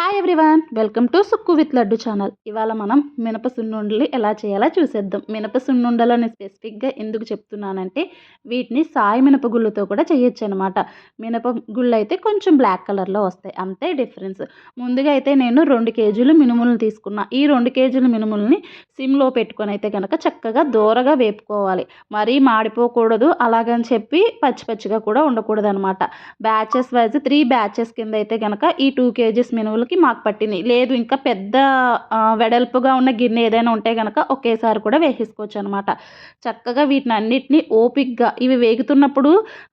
Hi everyone welcome to Sukku with Laddu channel ఇవాళ మనం మినప సున్నుండలు ఎలా చేయాలో చూసేద్దాం. మినప సున్నుండలని స్పెసిఫిక్గా ఎందుకు చెప్తున్నానంటే వీటిని సాయి మినపగుళ్ళతో కూడా చేయొచ్చు అనమాట మినప గుళ్ళు అయితే కొంచెం బ్లాక్ కలర్లో వస్తాయి అంతే డిఫరెన్స్ ముందుగా అయితే నేను రెండు కేజీలు మినుములను తీసుకున్నా. ఈ రెండు కేజీల మినుములని సిమ్లో పెట్టుకొని అయితే కనుక చక్కగా దూరగా వేపుకోవాలి. మరీ మాడిపోకూడదు అలాగని చెప్పి పచ్చి పచ్చిగా కూడా ఉండకూడదు అనమాట బ్యాచెస్ వైజ్ త్రీ బ్యాచెస్ కింద అయితే కనుక ఈ టూ కేజీస్ మినుములు రోజులకి మాకు పట్టింది లేదు ఇంకా పెద్ద వెడల్పుగా ఉన్న గిన్నె ఏదైనా ఉంటే కనుక ఒకేసారి కూడా వేసేసుకోవచ్చు అనమాట చక్కగా వీటిని అన్నిటినీ ఓపిక్గా ఇవి వేగుతున్నప్పుడు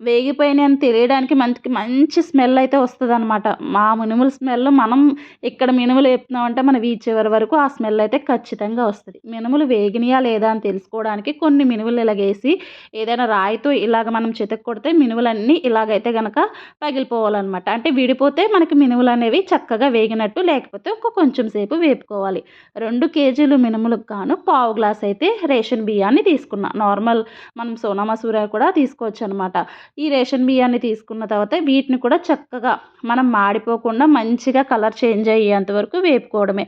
వేగిపోయినాయి అని తెలియడానికి మంచి మంచి స్మెల్ అయితే వస్తుంది అనమాట మా మినుముల స్మెల్ మనం ఇక్కడ మినుములు వేపుతున్నామంటే మనం ఈ చివరి వరకు ఆ స్మెల్ అయితే ఖచ్చితంగా వస్తుంది. మినుములు వేగినాయా లేదా అని తెలుసుకోవడానికి కొన్ని మినుములు ఇలాగేసి ఏదైనా రాయితో ఇలాగ మనం చితక్ కొడితే మినుములన్నీ ఇలాగైతే కనుక పగిలిపోవాలన్నమాట అంటే విడిపోతే మనకి మినుములు అనేవి చక్కగా వేగినట్టు లేకపోతే ఒక కొంచెం సేపు వేపుకోవాలి. రెండు కేజీలు మినుములకు గాను పావు గ్లాస్ అయితే రేషన్ బియ్యాన్ని తీసుకున్నా. నార్మల్ మనం సోనా మసూర కూడా తీసుకోవచ్చు అనమాట ఈ రేషన్ బియ్యాన్ని తీసుకున్న తర్వాత వీటిని కూడా చక్కగా మనం మాడిపోకుండా మంచిగా కలర్ చేంజ్ అయ్యేంత వరకు వేపుకోవడమే.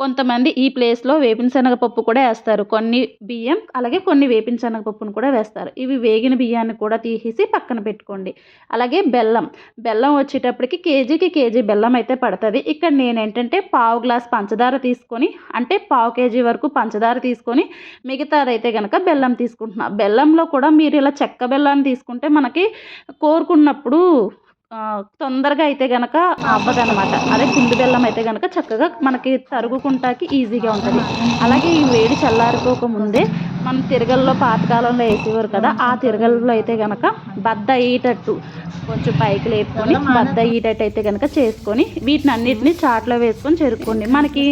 కొంతమంది ఈ ప్లేస్లో వేపిన శనగపప్పు కూడా వేస్తారు. కొన్ని బియ్యం అలాగే కొన్ని వేపిన శనగపప్పును కూడా వేస్తారు. ఇవి వేగిన బియ్యాన్ని కూడా తీసేసి పక్కన పెట్టుకోండి. అలాగే బెల్లం. బెల్లం వచ్చేటప్పటికి కేజీకి కేజీ బెల్లం అయితే పడుతుంది. ఇక్కడ నేను ఏంటంటే పావు గ్లాస్ పంచదార తీసుకొని అంటే పావు కేజీ వరకు పంచదార తీసుకొని మిగతాదైతే కనుక బెల్లం తీసుకుంటున్నా. బెల్లంలో కూడా మీరు ఇలా చెక్క బెల్లాన్ని తీసుకుంటే మనకి కోరుకున్నప్పుడు తొందరగా అయితే కనుక అవ్వదనమాట అదే కుండు బెల్లం అయితే కనుక చక్కగా మనకి తరుగుకుంటాకి ఈజీగా ఉంటుంది. అలాగే ఈ వేడి చల్లారిపోక ముందే మనం తిరగల్లో పాతకాలంలో వేసేవారు కదా ఆ తిరగల్లో అయితే కనుక బద్ద అయ్యేటట్టు కొంచెం పైకి లేపుకొని బద్ద అయ్యేటట్టు అయితే కనుక చేసుకొని వీటిని అన్నిటిని చాట్లో వేసుకొని చెరుక్కోండి. మనకి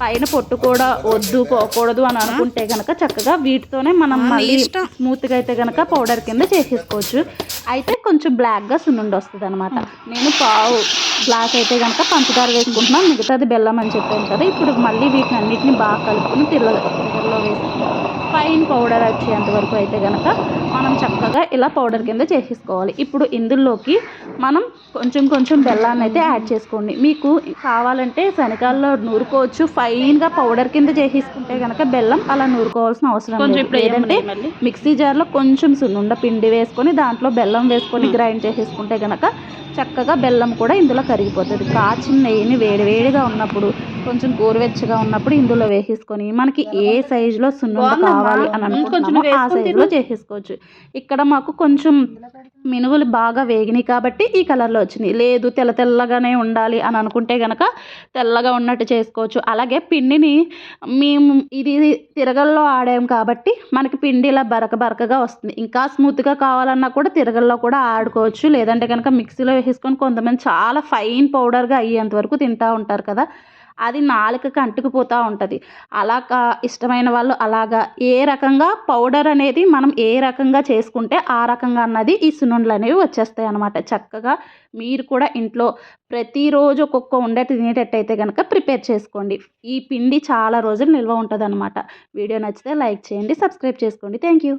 పైన పొట్టు కూడా వద్దు పోకూడదు అని అనుకుంటే కనుక చక్కగా వీటితోనే మనం మళ్ళీ స్మూత్గా అయితే కనుక పౌడర్ కింద చేసేసుకోవచ్చు. అయితే కొంచెం బ్లాక్గా సున్నుండి వస్తుంది అనమాట నేను పావు గ్లాస్ అయితే కనుక పంచదార వేసుకుంటున్నాను మిగతాది బెల్లం అని చెప్పాను కదా ఇప్పుడు మళ్ళీ వీటిని అన్నిటిని బాగా కలుపుకొని తిరగ తిరగలో వేసుకుంటాం ఫైన్ పౌడర్ వచ్చేంత వరకు అయితే కనుక మనం చక్కగా ఇలా పౌడర్ కింద చేసేసుకోవాలి. ఇప్పుడు ఇందులోకి మనం కొంచెం కొంచెం బెల్లాన్ని అయితే యాడ్ చేసుకోండి. మీకు కావాలంటే శనకాల్లో నూరుకోవచ్చు. ఫైన్గా పౌడర్ కింద చేసేసుకుంటే కనుక బెల్లం అలా నూరుకోవాల్సిన అవసరం లేదు. మిక్సీ జార్లో కొంచెం సున్నుండ పిండి వేసుకొని దాంట్లో బెల్లం వేసుకొని గ్రైండ్ చేసేసుకుంటే కనుక చక్కగా బెల్లం కూడా ఇందులో కరిగిపోతుంది. కాచిన నెయ్యిని వేడివేడిగా ఉన్నప్పుడు కొంచెం గోరువెచ్చగా ఉన్నప్పుడు ఇందులో వేసేసుకొని మనకి ఏ సైజులో సున్నుండ కావాలి అని అనుకుంటున్నామో ఆ సైజులో చేసేసుకోవచ్చు. ఇక్కడ మాకు కొంచెం మినువులు బాగా వేగినాయి కాబట్టి ఈ కలర్లో వచ్చినాయి. లేదు తెల్ల తెల్లగానే ఉండాలి అని అనుకుంటే కనుక తెల్లగా ఉన్నట్టు చేసుకోవచ్చు. అలాగే పిండిని మేము ఇది తిరగల్లో ఆడాం కాబట్టి మనకి పిండి ఇలా బరక బరకగా వస్తుంది. ఇంకా స్మూత్గా కావాలన్నా కూడా తిరగల్లో కూడా ఆడుకోవచ్చు. లేదంటే కనుక మిక్సీలో వేసేసుకొని కొంతమంది చాలా ఫైన్ పౌడర్గా అయ్యేంత వరకు తింటూ ఉంటారు కదా. అది నాలుకకి అంటుకుపోతూ ఉంటుంది. అలా ఇష్టమైన వాళ్ళు అలాగా ఏ రకంగా పౌడర్ అనేది మనం ఏ రకంగా చేసుకుంటే ఆ రకంగా అన్నది ఈ సున్నుండలు అనేవి వచ్చేస్తాయి అనమాట చక్కగా మీరు కూడా ఇంట్లో ప్రతిరోజు ఒక్కొక్క ఉండే తినేటట్టయితే కనుక ప్రిపేర్ చేసుకోండి. ఈ పిండి చాలా రోజులు నిల్వ ఉంటుంది వీడియో నచ్చితే లైక్ చేయండి సబ్స్క్రైబ్ చేసుకోండి. Thank you